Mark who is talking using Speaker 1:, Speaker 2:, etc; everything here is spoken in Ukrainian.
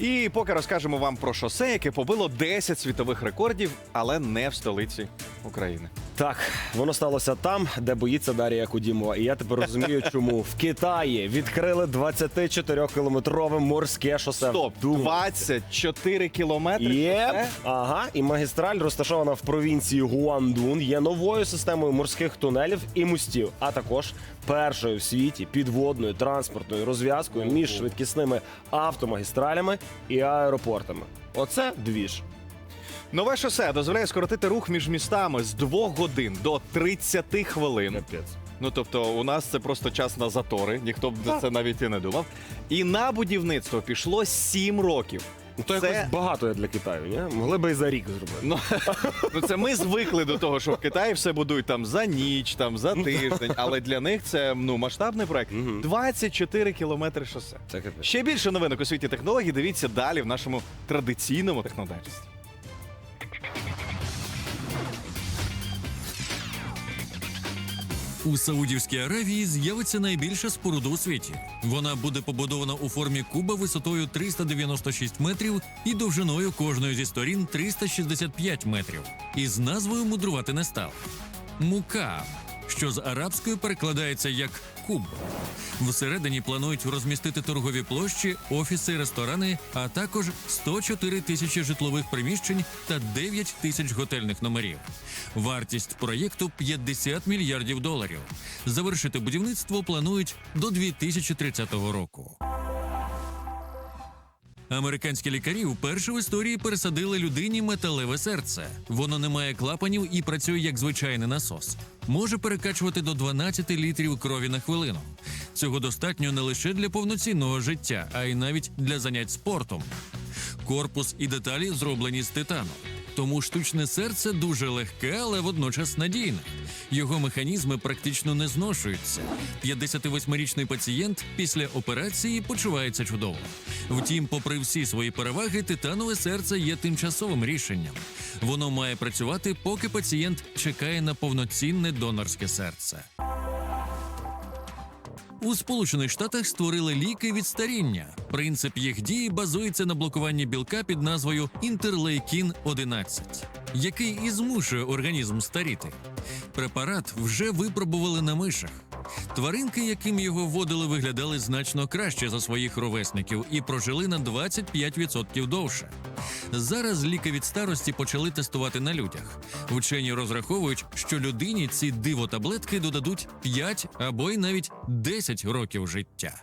Speaker 1: І поки розкажемо вам про шосе, яке побило 10 світових рекордів, але не в столиці України.
Speaker 2: Так, воно сталося там, де боїться Дарія Кудімова. І я тепер розумію, чому в Китаї відкрили 24-кілометрове морське шосе.
Speaker 1: Стоп,
Speaker 2: Думаю.
Speaker 1: 24 кілометри.
Speaker 2: Є,
Speaker 1: шосе?
Speaker 2: ага, і магістраль розташована в провінції Гуандун, є новою системою морських тунелів і мостів, а також першою в світі підводною транспортною розв'язкою між швидкісними автомагістралями і аеропортами. Оце двіж.
Speaker 1: Нове шосе дозволяє скоротити рух між містами з 2 годин до 30 хвилин.
Speaker 2: Капець.
Speaker 1: Ну тобто, у нас це просто час на затори, ніхто б на це навіть і не думав. І на будівництво пішло 7 років.
Speaker 2: Ну то
Speaker 1: Це-
Speaker 2: якось багато для Китаю, ні? Могли би і за рік зробити.
Speaker 1: Ну, ну це ми звикли до того, що в Китаї все будують там за ніч, там за тиждень. Але для них це ну масштабний проект. 24 кілометри шосе.
Speaker 2: Це капець.
Speaker 1: Ще більше новинок у світі технологій дивіться далі в нашому традиційному технодайджесті.
Speaker 3: У Саудівській Аравії з'явиться найбільша споруда у світі. Вона буде побудована у формі куба висотою 396 метрів і довжиною кожної зі сторін 365 метрів. Із назвою мудрувати не став. Мукааб, що з арабською перекладається як куб. Всередині планують розмістити торгові площі, офіси, ресторани, а також 104 тисячі житлових приміщень та 9 тисяч готельних номерів. Вартість проєкту 50 мільярдів доларів. Завершити будівництво планують до 2030 року. Американські лікарі вперше в історії пересадили людині металеве серце. Воно не має клапанів і працює як звичайний насос. Може перекачувати до 12 літрів крові на хвилину. Цього достатньо не лише для повноцінного життя, а й навіть для занять спортом. Корпус і деталі зроблені з титану. Тому штучне серце дуже легке, але водночас надійне. Його механізми практично не зношуються. 58-річний пацієнт після операції почувається чудово. Втім, попри всі свої переваги, титанове серце є тимчасовим рішенням. Воно має працювати, поки пацієнт чекає на повноцінне донорське серце. У Сполучених Штатах створили ліки від старіння. Принцип їх дії базується на блокуванні білка під назвою інтерлейкін 11 який і змушує організм старіти. Препарат вже випробували на мишах. Тваринки, яким його вводили, виглядали значно краще за своїх ровесників і прожили на 25% довше. Зараз ліки від старості почали тестувати на людях. Вчені розраховують, що людині ці диво таблетки додадуть 5 або й навіть 10 років життя.